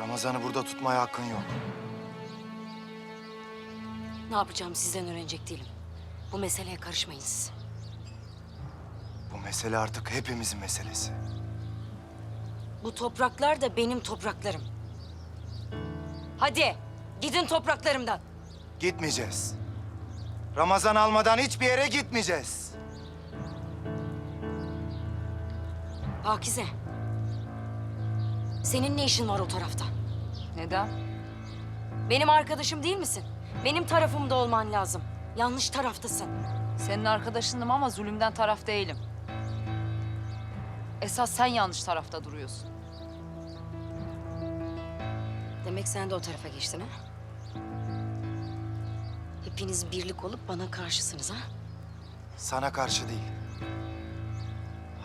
Ramazan'ı burada tutmaya hakkın yok. Ne yapacağım sizden öğrenecek değilim. Bu meseleye karışmayın siz. Bu mesele artık hepimizin meselesi. Bu topraklar da benim topraklarım. Hadi gidin topraklarımdan. Gitmeyeceğiz. Ramazan almadan hiçbir yere gitmeyeceğiz. Pakize. Senin ne işin var o tarafta? Neden? Benim arkadaşım değil misin? Benim tarafımda olman lazım. Yanlış taraftasın. Senin arkadaşınım ama zulümden taraf değilim. Esas sen yanlış tarafta duruyorsun. Demek sen de o tarafa geçtin ha? Hepiniz birlik olup bana karşısınız ha? Sana karşı değil.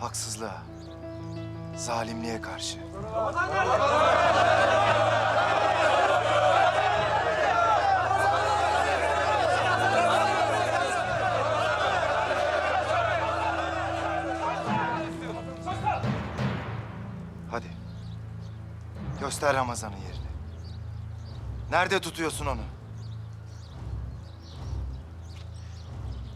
Haksızlığa, zalimliğe karşı. Hadi. Göster Ramazan'ın yerini. Nerede tutuyorsun onu?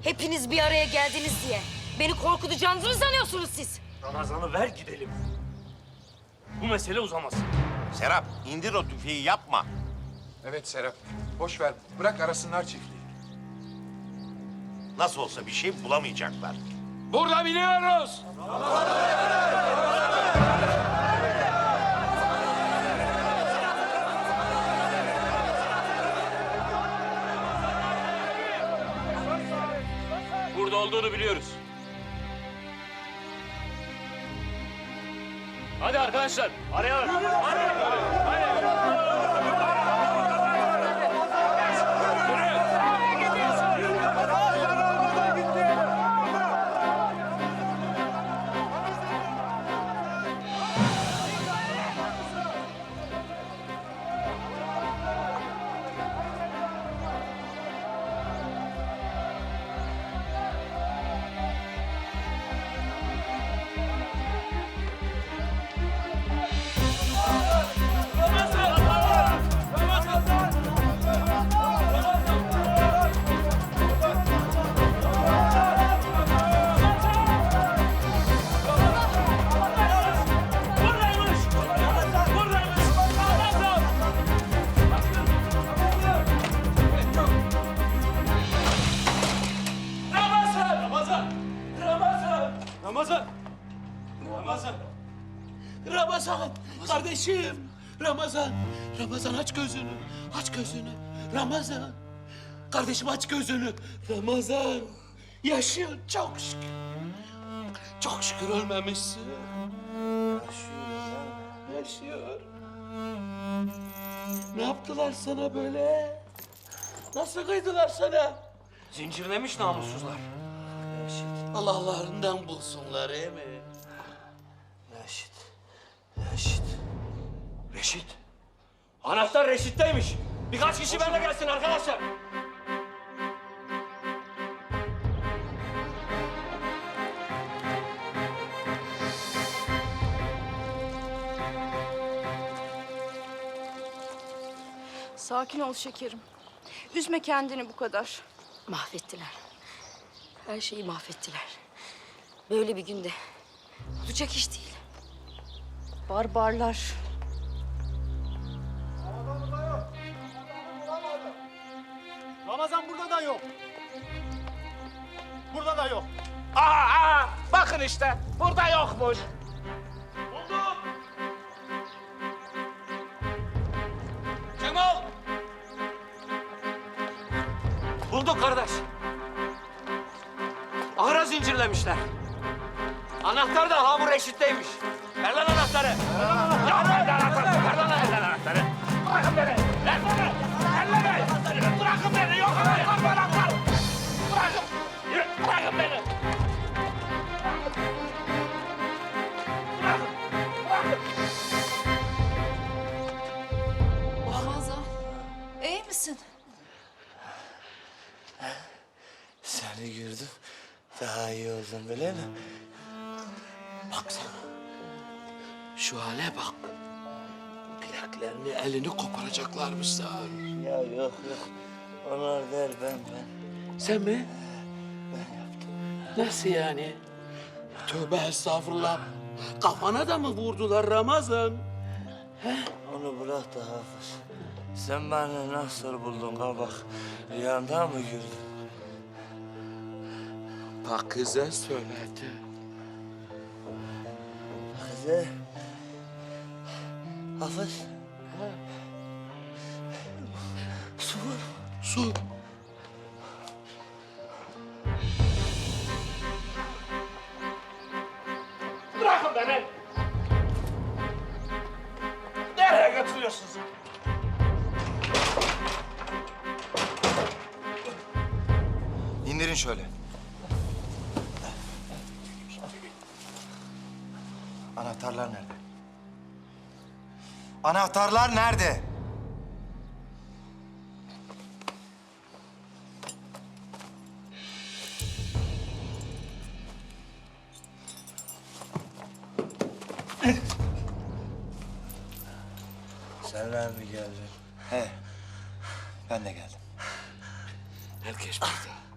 Hepiniz bir araya geldiniz diye. Beni korkutacağınızı mı sanıyorsunuz siz? Ramazan'ı ver gidelim. Bu mesele uzamasın. Serap indir o tüfeği yapma. Evet Serap. Boş ver. Bırak arasınlar çiftliği. Nasıl olsa bir şey bulamayacaklar. Burada biliyoruz. Burada olduğunu biliyoruz. Hadi arkadaşlar, arayalım. Buradaymış! Ramazan! Ramazan! Ramazan, kardeşim. Ramazan, Ramazan aç gözünü, aç gözünü. Ramazan, kardeşim aç gözünü. Ramazan, yaşıyor çok şükür. Çok şükür ölmemişsin. Yaşıyor, yaşıyor. Ne yaptılar sana böyle? Nasıl kıydılar sana? Zincirlemiş namussuzlar. Allah'larından bulsunlar değil mi? Reşit, Reşit. Reşit. Anahtar Reşit'teymiş. Birkaç kişi benimle gelsin arkadaşlar. Sakin ol şekerim. Üzme kendini bu kadar. Mahvettiler. Her şeyi mahvettiler. Böyle bir günde olacak iş değil. Barbarlar. Ramazan burada da yok. Burada da yok. Aa, aa, bakın işte, burada yokmuş. Zincirlemişler. Anahtar da ha bu Reşit'teymiş. Ver lan anahtarı. Ver lan anahtarı. Daha iyi oldum öyle mi? Baksana, şu hale bak. Bileklerini, elini koparacaklarmış Salih. Ya yok yok. Onlar der ben ben. Sen mi? Ben yaptım. Nasıl yani? Tövbe estağfurullah. Kafana da mı vurdular Ramazan? Onu bırak da Hafız. Sen beni nasıl buldun kabak? Rüyanda mı gördün? Bak kıza söyledi. Kızı. Hafız. Su var mı? Su. Bırakın beni. Nereye götürüyorsunuz? İndirin şöyle. Anahtarlar nerede? Anahtarlar nerede? Senle mi geldin? He. Ben de geldim. Herkes burada.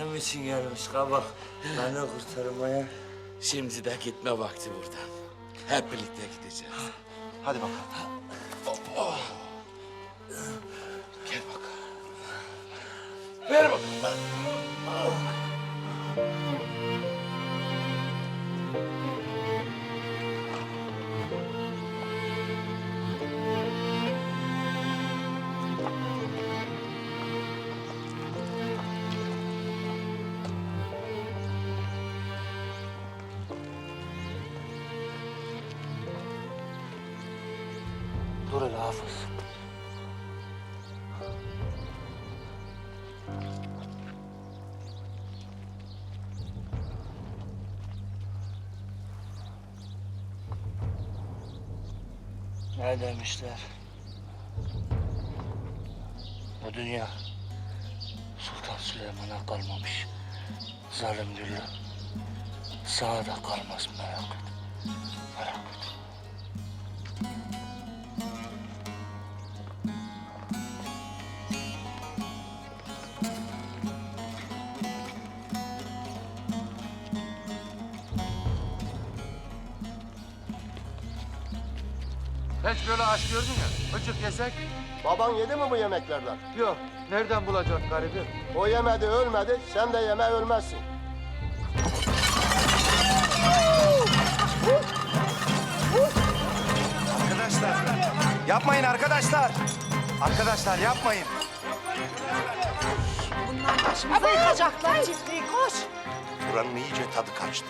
Benim için gelmiş kabak. Beni kurtarmaya. Şimdi de gitme vakti buradan. Hep birlikte gideceğiz. Hadi bakalım. Gel bakalım. Ver bakalım. Dur hele Hafız. Ne demişler? Bu dünya Sultan Süleyman'a kalmamış. Zalim Güllü. Sana da kalmaz merak et. Merak et. Hiç böyle aç gördün ya. Öcük yesek. Baban yedi mi bu yemeklerden? Yok. Nereden bulacaksın garibi? O yemedi ölmedi, sen de yeme ölmezsin. Arkadaşlar. Yapmayın arkadaşlar. Arkadaşlar yapmayın. Buranın iyice tadı kaçtı.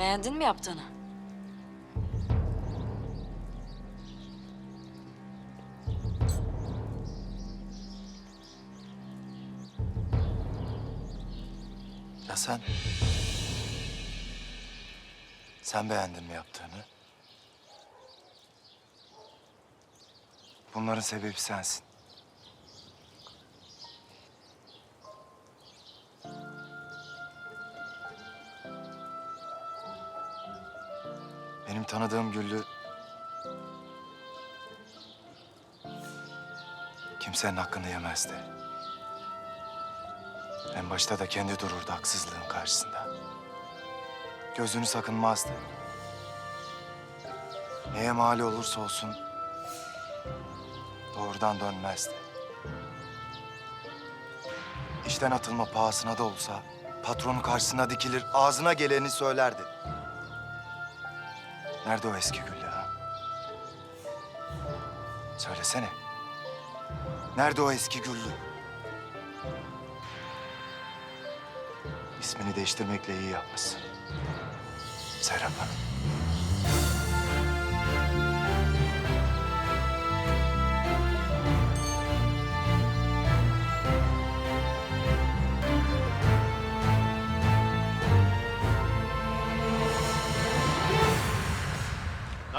Beğendin mi yaptığını? Ya sen? Sen beğendin mi yaptığını? Bunların sebebi sensin. Benim tanıdığım Güllü... Kimsenin hakkını yemezdi. En başta da kendi dururdu haksızlığın karşısında. Gözünü sakınmazdı. Neye mal olursa olsun doğrudan dönmezdi. İşten atılma pahasına da olsa patronu karşısına dikilir, ağzına geleni söylerdi. Nerede o eski Güllü ha? Söylesene. Nerede o eski Güllü? İsmini değiştirmekle iyi yapmışsın. Serap Hanım.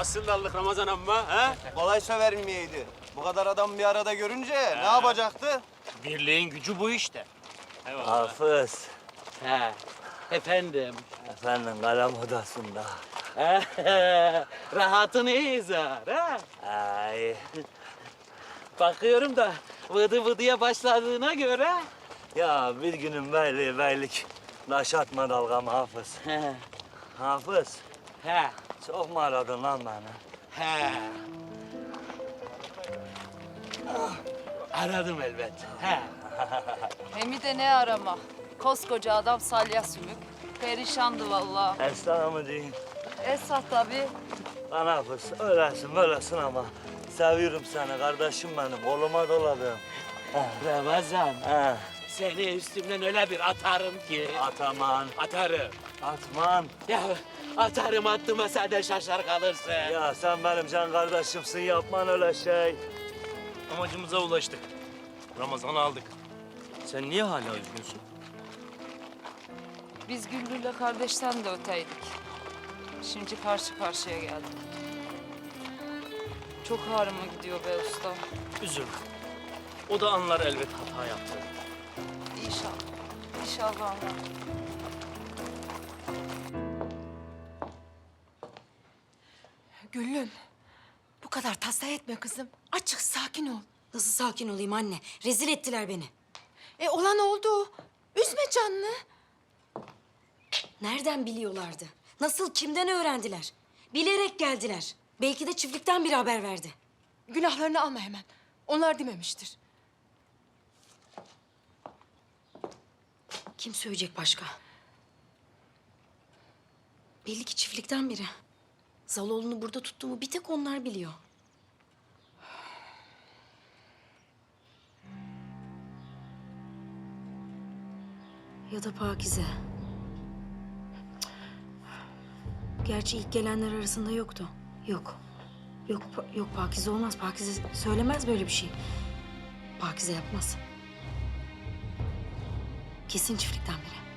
Nasıl dallık Ramazan amma ha? Kolay söverim miydi? Bu kadar adam bir arada görünce ne yapacaktı? Birliğin gücü bu işte. Hafız. He. Efendim. Efendim kalem odasında. Rahatını izar ha? Ay. Bakıyorum da vıdı vıdıya başladığına göre. Ya bir günün beyliği beylik. Taşatma dalgam Hafız. He. Hafız. He. Çok mu aradın lan beni? He. Aradım elbet. He. Hem de ne arama. Koskoca adam salya sümük. Perişandı vallahi. Esra mı diyeyim? Esat tabii. Lan Hafız öylesin böylesin ama. Seviyorum seni kardeşim benim. Koluma doladım. Ramazan. He. Seni üstümden öyle bir atarım ki. Ataman. Atarım. Atman. Ya atarım attığıma sen de şaşar kalırsın. Ya sen benim can kardeşimsin yapman öyle şey. Amacımıza ulaştık. Ramazan'ı aldık. Sen niye hala üzgünsün? Biz Güllü'yle kardeşten de öteydik. Şimdi karşı karşıya geldik. Çok ağrıma gidiyor be usta. Üzülme. O da anlar elbet hata yaptı. İnşallah. Anlar. Güllüm. Bu kadar tasla etme kızım. Açık sakin ol. Nasıl sakin olayım anne? Rezil ettiler beni. E olan oldu. Üzme canını. Nereden biliyorlardı? Nasıl, kimden öğrendiler? Bilerek geldiler. Belki de çiftlikten bir haber verdi. Günahlarını alma hemen. Onlar dememiştir. Kim söyleyecek başka? Belli ki çiftlikten biri. Zaloğlu'nu burada tuttuğumu bir tek onlar biliyor. Ya da Pakize. Gerçi ilk gelenler arasında yoktu. Yok. Yok, yok Pakize olmaz. Pakize söylemez böyle bir şey. Pakize yapmaz. Kesin çiftlikten biri.